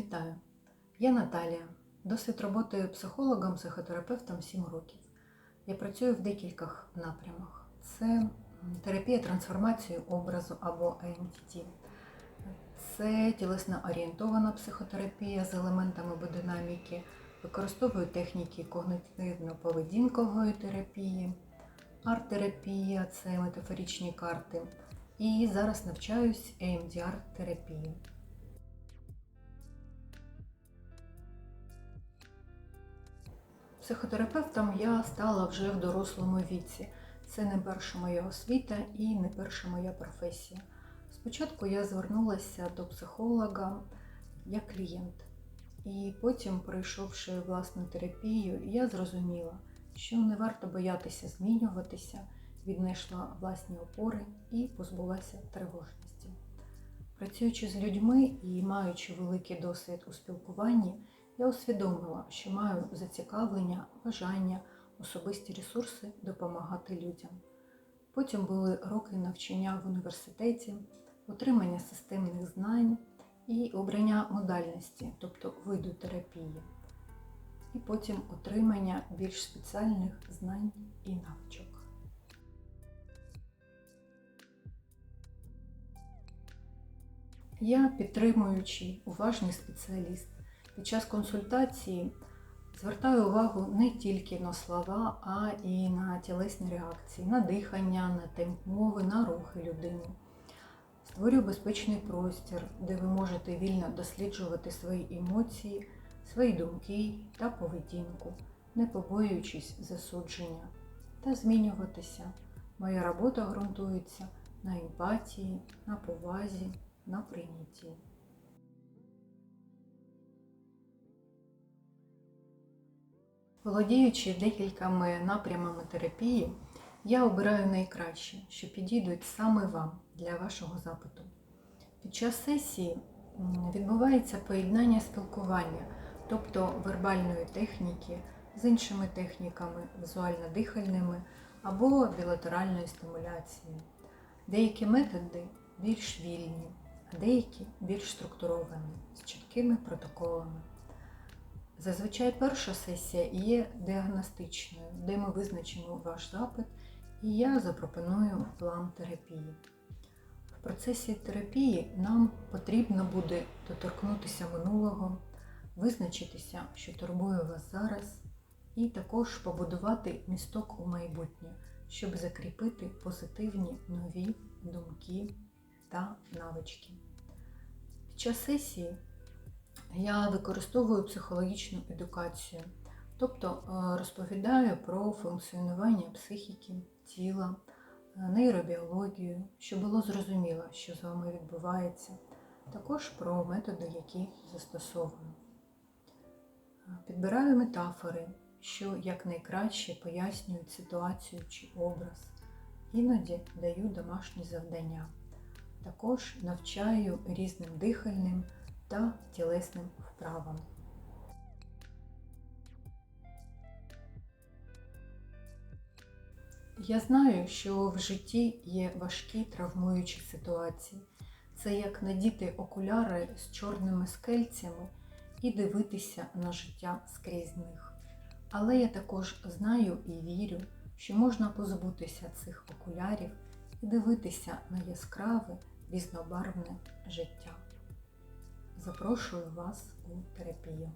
Вітаю! Я Наталія. Досвід роботи психологом, психотерапевтом 7 років. Я працюю в декількох напрямах. Це терапія трансформації образу або АМТТ. Це тілесно орієнтована психотерапія з елементами бодинаміки. Використовую техніки когнитивно-поведінкової терапії, арт-терапія це метафоричні карти. І зараз навчаюсь EMDR-терапії. Психотерапевтом я стала вже в дорослому віці. Це не перша моя освіта і не перша моя професія. Спочатку я звернулася до психолога як клієнт. І потім, пройшовши власну терапію, я зрозуміла, що не варто боятися змінюватися, віднайшла власні опори і позбулася тривожності. Працюючи з людьми і маючи великий досвід у спілкуванні, я усвідомила, що маю зацікавлення, бажання, особисті ресурси допомагати людям. Потім були роки навчання в університеті, отримання системних знань і обрання модальності, тобто виду терапії, і потім отримання більш спеціальних знань і навичок. Я підтримуючий, уважний спеціаліст. Під час консультації звертаю увагу не тільки на слова, а і на тілесні реакції, на дихання, на темп мови, на рухи людини. Створюю безпечний простір, де ви можете вільно досліджувати свої емоції, свої думки та поведінку, не побоюючись засудження та змінюватися. Моя робота ґрунтується на емпатії, на повазі, на прийнятті. Володіючи декількома напрямами терапії, я обираю найкращі, що підійдуть саме вам для вашого запиту. Під час сесії відбувається поєднання спілкування, тобто вербальної техніки з іншими техніками, візуально-дихальними або білатеральної стимуляції. Деякі методи більш вільні, а деякі більш структуровані, з чіткими протоколами. Зазвичай перша сесія є діагностичною, де ми визначимо ваш запит, і я запропоную план терапії. В процесі терапії нам потрібно буде доторкнутися минулого, визначитися, що турбує вас зараз, і також побудувати місток у майбутнє, щоб закріпити позитивні нові думки та навички. Під час сесії я використовую психологічну едукацію, тобто е, розповідаю про функціонування психіки, тіла, е, нейробіологію, щоб було зрозуміло, що з вами відбувається, також про методи, які застосовую. Е, Підбираю метафори, що якнайкраще пояснюють ситуацію чи образ. Іноді даю домашні завдання. Також навчаю різним дихальним та тілесним вправам. Я знаю, що в житті є важкі травмуючі ситуації. Це як надіти окуляри з чорними скельцями і дивитися на життя скрізь них. Але я також знаю і вірю, що можна позбутися цих окулярів і дивитися на яскраве, різнобарвне життя. Запрошую вас у терапію.